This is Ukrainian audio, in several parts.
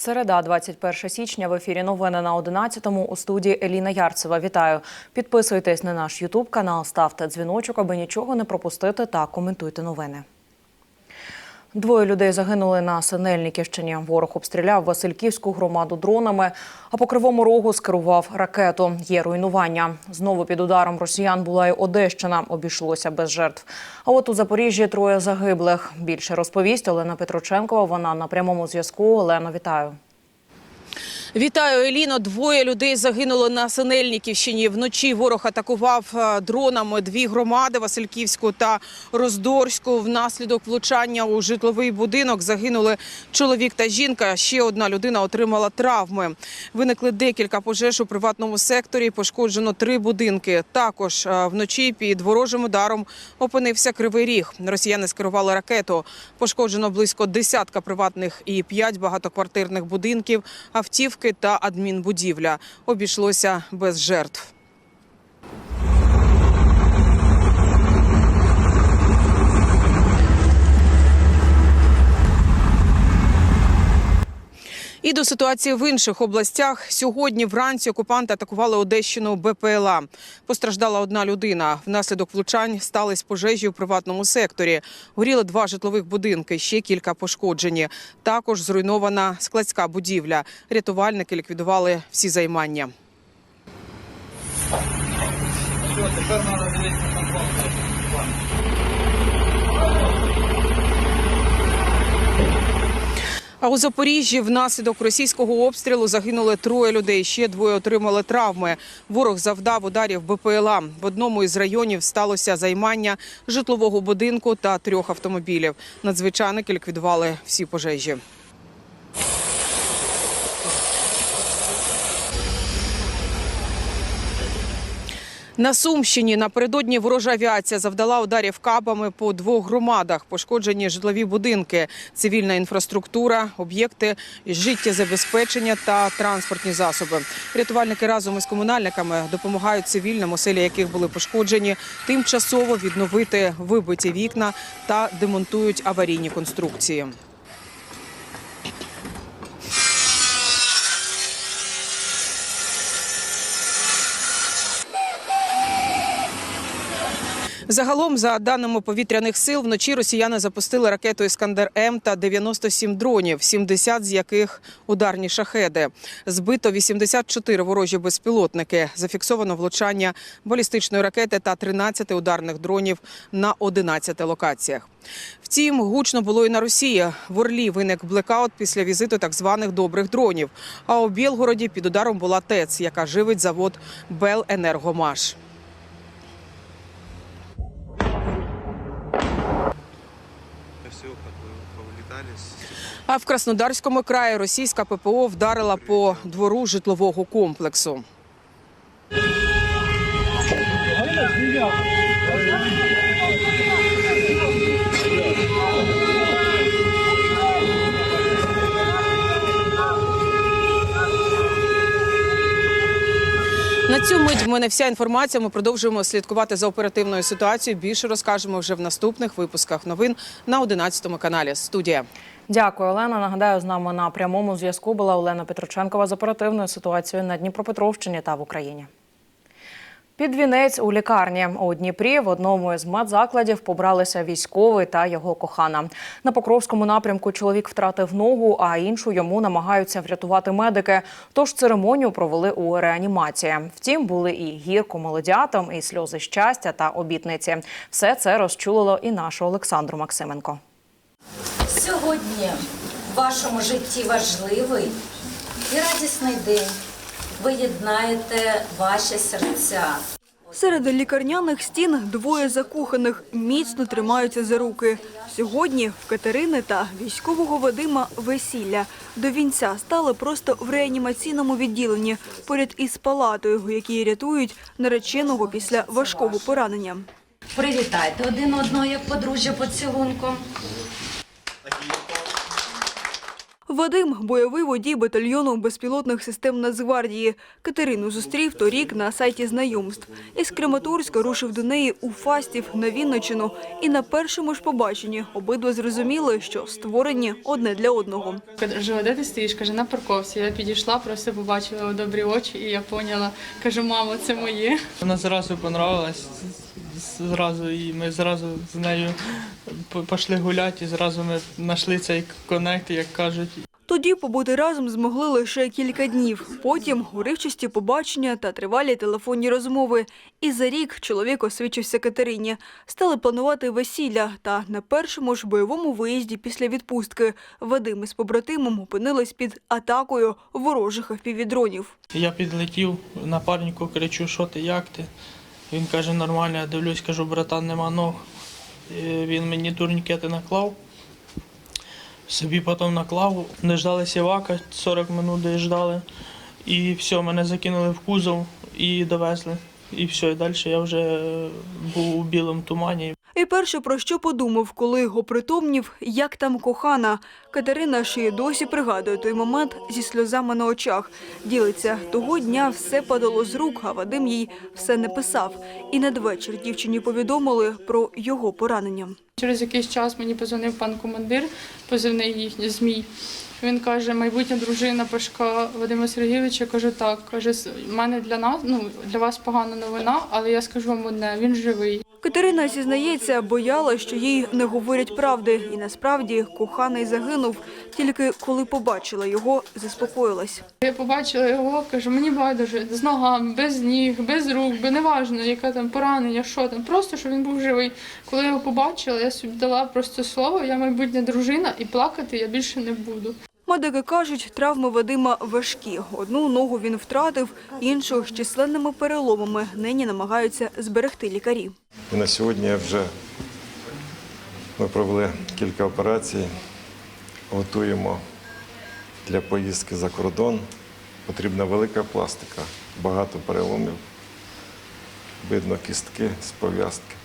Середа, 21 січня. В ефірі новини на 11-му у студії Еліна Ярцева. Вітаю. Підписуйтесь на наш Ютуб канал, ставте дзвіночок, аби нічого не пропустити та коментуйте новини. Двоє людей загинули на Синельниківщині. Ворог обстріляв Васильківську громаду дронами, а по кривому рогу скерував ракету. Є руйнування. Знову під ударом росіян була й Одещина. Обійшлося без жертв. А от у Запоріжжі троє загиблих. Більше розповість Олена Петроченкова. Вона на прямому зв'язку. Олено, вітаю. Вітаю, Еліно. Двоє людей загинули на Синельниківщині. Вночі ворог атакував е, дронами дві громади Васильківську та Роздорську. Внаслідок влучання у житловий будинок загинули чоловік та жінка. Ще одна людина отримала травми. Виникли декілька пожеж у приватному секторі. Пошкоджено три будинки. Також е, вночі під ворожим ударом опинився Кривий Ріг. Росіяни скерували ракету. Пошкоджено близько десятка приватних і п'ять багатоквартирних будинків, автівки та адмінбудівля. Обійшлося без жертв. І до ситуації в інших областях сьогодні вранці окупанти атакували Одещину БПЛА. Постраждала одна людина. Внаслідок влучань стались пожежі у приватному секторі. Горіли два житлових будинки, ще кілька пошкоджені. Також зруйнована складська будівля. Рятувальники ліквідували всі займання. А у Запоріжжі внаслідок російського обстрілу загинули троє людей. Ще двоє отримали травми. Ворог завдав ударів БПЛА. В одному із районів сталося займання житлового будинку та трьох автомобілів. Надзвичайники ліквідували всі пожежі. На Сумщині напередодні ворожа авіація завдала ударів кабами по двох громадах. Пошкоджені житлові будинки, цивільна інфраструктура, об'єкти життєзабезпечення та транспортні засоби. Рятувальники разом із комунальниками допомагають цивільним, оселі яких були пошкоджені, тимчасово відновити вибиті вікна та демонтують аварійні конструкції. Загалом, за даними повітряних сил, вночі росіяни запустили ракету Іскандер М та 97 дронів, 70 з яких ударні шахеди. Збито 84 ворожі безпілотники. Зафіксовано влучання балістичної ракети та 13 ударних дронів на 11 локаціях. Втім, гучно було і на Росії. В Орлі виник блекаут після візиту так званих добрих дронів. А у Білгороді під ударом була ТЕЦ, яка живить завод Беленергомаш. А в Краснодарському краї російська ППО вдарила по двору житлового комплексу. Цю мить в мене вся інформація. Ми продовжуємо слідкувати за оперативною ситуацією. Більше розкажемо вже в наступних випусках новин на 11 каналі. Студія. Дякую, Олена. Нагадаю, з нами на прямому зв'язку була Олена Петроченкова з оперативною ситуацією на Дніпропетровщині та в Україні. Під вінець у лікарні у Дніпрі в одному із медзакладів побралися військовий та його кохана. На Покровському напрямку чоловік втратив ногу, а іншу йому намагаються врятувати медики. Тож церемонію провели у реанімації. Втім, були і гірко молодятам, і сльози щастя та обітниці. Все це розчулило і нашу Олександру Максименко. Сьогодні в вашому житті важливий і радісний день. Ви єднаєте ваші серця. Серед лікарняних стін двоє закоханих міцно тримаються за руки. Сьогодні в Катерини та військового Вадима весілля. До вінця стали просто в реанімаційному відділенні поряд із палатою, у якій рятують нареченого після важкого поранення. Привітайте один одного як подружжя поцілунком. Вадим – бойовий водій батальйону безпілотних систем Нацгвардії. Катерину зустрів торік на сайті знайомств. Із Краматорська рушив до неї у Фастів на Вінничину. І на першому ж побаченні обидва зрозуміли, що створені одне для одного. Каже, де ти стоїш? Каже, на парковці. Я підійшла, просто побачила добрі очі, і я поняла. Кажу, мамо, це моє. Вона зразу понравилась, зразу, і ми зразу з нею пішли гуляти, і зразу ми знайшли цей коннект, як кажуть. Тоді побути разом змогли лише кілька днів. Потім уривчасті побачення та тривалі телефонні розмови. І за рік чоловік освічився Катерині. Стали планувати весілля. Та на першому ж бойовому виїзді після відпустки Вадим із побратимом опинились під атакою ворожих впівдронів. Я підлетів, напарнику кричу, що ти, як ти? Він каже, нормально, я дивлюсь, кажу, братан, нема ног. Він мені турнікети наклав. Собі потім наклав, не ждали сівака, 40 минут десь ждали. І все, мене закинули в кузов і довезли. І все, і далі я вже е, був у білому тумані. І перше, про що подумав, коли опритомнів, як там кохана. Катерина ще й досі пригадує той момент зі сльозами на очах. Ділиться, того дня все падало з рук, а Вадим їй все не писав. І надвечір дівчині повідомили про його поранення. Через якийсь час мені позвонив пан командир, позивний їхній змій. Він каже, майбутня дружина Пашка Вадима Сергійовича. каже, так. Каже, «С- в мене для нас, ну для вас погана новина, але я скажу вам одне, він живий. Катерина зізнається, бояла, що їй не говорять правди. І насправді коханий загинув. Тільки коли побачила його, заспокоїлась. Я побачила його, кажу, мені байдуже з ногами, без ніг, без рук, бо неважно, яке там поранення, що там. Просто що він був живий. Коли я його побачила, я собі дала просто слово, я майбутня дружина, і плакати я більше не буду. Медики кажуть, травми Вадима важкі. Одну ногу він втратив, іншу з численними переломами нині намагаються зберегти лікарі. І на сьогодні вже ми провели кілька операцій, готуємо для поїздки за кордон. Потрібна велика пластика, багато переломів, видно кістки з пов'язки.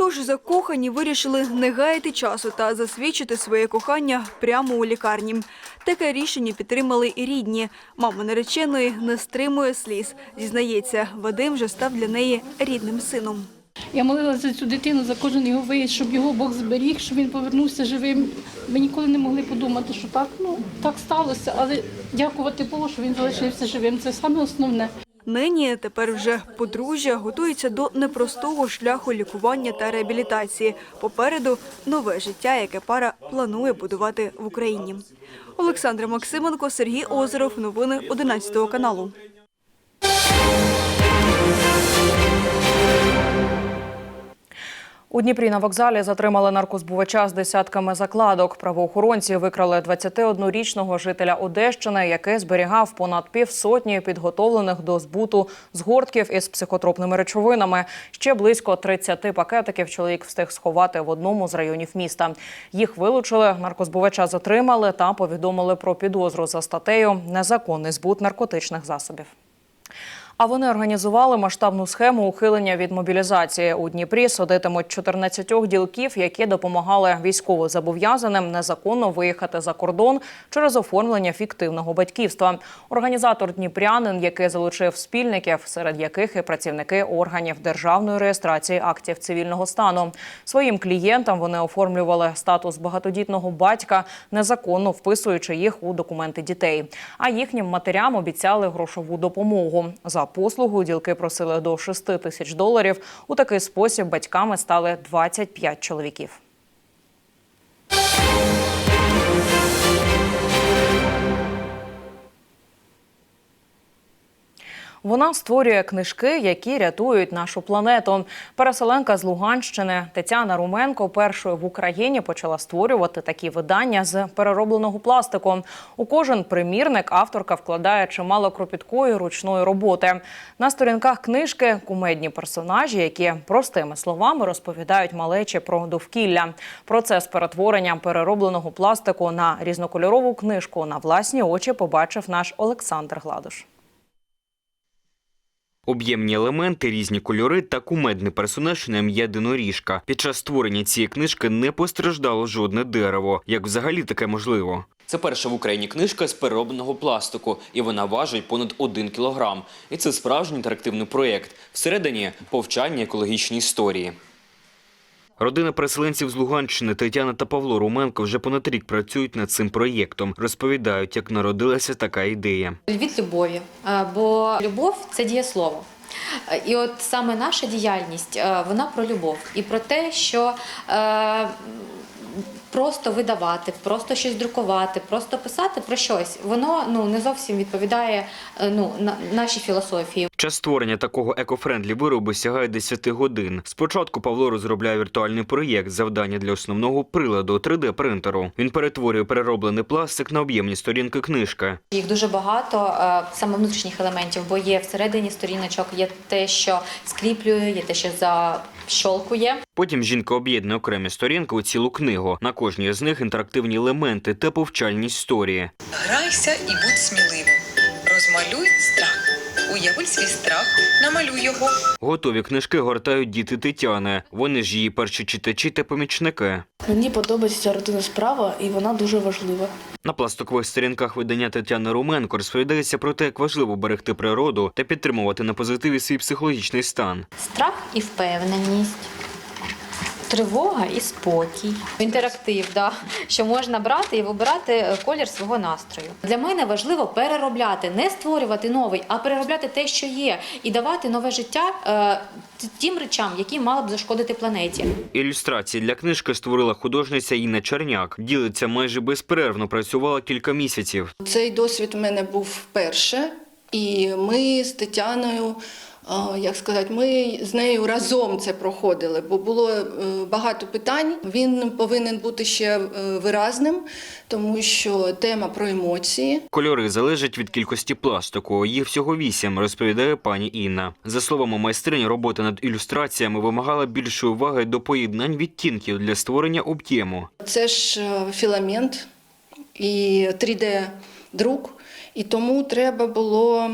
Тож закохані вирішили не гаяти часу та засвідчити своє кохання прямо у лікарні. Таке рішення підтримали і рідні. Мама нареченої не стримує сліз. Зізнається, Вадим вже став для неї рідним сином. Я молилася за цю дитину, за кожен його виїзд, щоб його Бог зберіг, щоб він повернувся живим. Ми ніколи не могли подумати, що так, ну, так сталося, але дякувати Богу, що він залишився живим. Це саме основне. Нині тепер вже подружжя готується до непростого шляху лікування та реабілітації. Попереду нове життя, яке пара планує будувати в Україні. Олександра Максименко, Сергій Озеров. Новини 11 каналу. У Дніпрі на вокзалі затримали наркозбувача з десятками закладок. Правоохоронці викрали 21-річного жителя Одещини, який зберігав понад півсотні підготовлених до збуту згортків із психотропними речовинами. Ще близько 30 пакетиків чоловік встиг сховати в одному з районів міста. Їх вилучили, наркозбувача затримали та повідомили про підозру за статтею незаконний збут наркотичних засобів. А вони організували масштабну схему ухилення від мобілізації. У Дніпрі судитимуть 14 ділків, які допомагали військовозобов'язаним незаконно виїхати за кордон через оформлення фіктивного батьківства. Організатор Дніпрянин, який залучив спільників, серед яких і працівники органів державної реєстрації актів цивільного стану. Своїм клієнтам вони оформлювали статус багатодітного батька, незаконно вписуючи їх у документи дітей. А їхнім матерям обіцяли грошову допомогу. За послугу ділки просили до 6 тисяч доларів. У такий спосіб батьками стали 25 чоловіків. Вона створює книжки, які рятують нашу планету. Переселенка з Луганщини Тетяна Руменко першою в Україні почала створювати такі видання з переробленого пластику. У кожен примірник авторка вкладає чимало кропіткої ручної роботи. На сторінках книжки кумедні персонажі, які простими словами розповідають малечі про довкілля. Процес перетворення переробленого пластику на різнокольорову книжку на власні очі побачив наш Олександр Гладуш. Об'ємні елементи, різні кольори та кумедний персонаж на ім'я Диноріжка. Під час створення цієї книжки не постраждало жодне дерево. Як взагалі таке можливо? Це перша в Україні книжка з переробленого пластику, і вона важить понад один кілограм. І це справжній інтерактивний проєкт. Всередині повчання екологічної історії. Родина переселенців з Луганщини Тетяна та Павло Руменко вже понад рік працюють над цим проєктом. Розповідають, як народилася така ідея. від любові, Е, бо любов це дієслово. І от саме наша діяльність е, вона про любов і про те, що е, просто видавати, просто щось друкувати, просто писати про щось, воно ну не зовсім відповідає е, ну на нашій філософії. Час створення такого екофрендлі виробу сягає 10 годин. Спочатку Павло розробляє віртуальний проєкт завдання для основного приладу 3D-принтеру. Він перетворює перероблений пластик на об'ємні сторінки книжки. Їх дуже багато е, саме внутрішніх елементів, бо є всередині сторіночок, є те, що скріплює, є те, що защолкує. Потім жінка об'єднує окремі сторінки у цілу книгу. На кожній з них інтерактивні елементи та повчальні історії. Грайся і будь сміливим. Розмалюй страх. Уяви свій страх, намалюй його. Готові книжки гортають діти Тетяни. Вони ж її перші читачі та помічники. Мені подобається родина справа, і вона дуже важлива. На пластикових сторінках видання Тетяни Руменко розповідається про те, як важливо берегти природу та підтримувати на позитиві свій психологічний стан. Страх і впевненість. Тривога і спокій. Інтерактив, да, що можна брати і вибирати е, колір свого настрою. Для мене важливо переробляти, не створювати новий, а переробляти те, що є, і давати нове життя е, тим речам, які мали б зашкодити планеті. Ілюстрації для книжки створила художниця Інна Черняк. Ділиться майже безперервно працювала кілька місяців. Цей досвід у мене був вперше, і ми з Тетяною, як сказати, ми з нею разом це проходили, бо було е, багато питань. Він повинен бути ще е, виразним, тому що тема про емоції. Кольори залежать від кількості пластику. Їх всього вісім, розповідає пані Інна. За словами майстрині, робота над ілюстраціями вимагала більшої уваги до поєднань відтінків для створення об'єму. Це ж е, філамент і 3D-друк, і тому треба було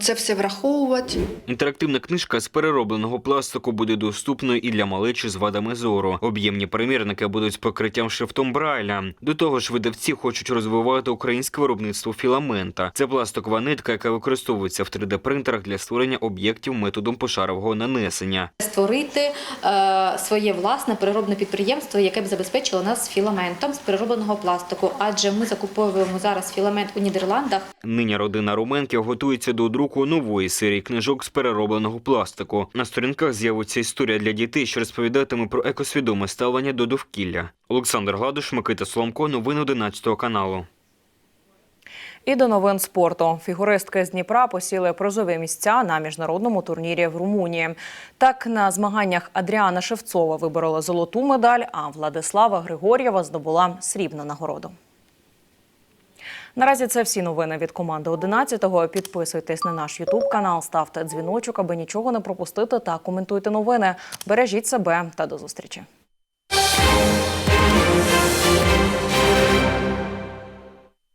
це все враховувати. Інтерактивна книжка з переробленого пластику буде доступною і для малечі з вадами зору. Об'ємні примірники будуть з покриттям шрифтом Брайля. До того ж, видавці хочуть розвивати українське виробництво філамента. Це пластикова нитка, яка використовується в 3D-принтерах для створення об'єктів методом пошарового нанесення. Створити е, своє власне переробне підприємство, яке б забезпечило нас філаментом з переробленого пластику, адже ми закуповуємо зараз філамент у Нідерландах. Нині родина Руменків готується до друку нової серії книжок з переробленого пластику. На сторінках з'явиться історія для дітей, що розповідатиме про екосвідоме ставлення до довкілля. Олександр Гладуш, Микита Соломко, новини 11 каналу. І до новин спорту. Фігуристки з Дніпра посіли призові місця на міжнародному турнірі в Румунії. Так, на змаганнях Адріана Шевцова виборола золоту медаль, а Владислава Григор'єва здобула срібну нагороду. Наразі це всі новини від команди 11-го. Підписуйтесь на наш Ютуб канал, ставте дзвіночок, аби нічого не пропустити та коментуйте новини. Бережіть себе та до зустрічі.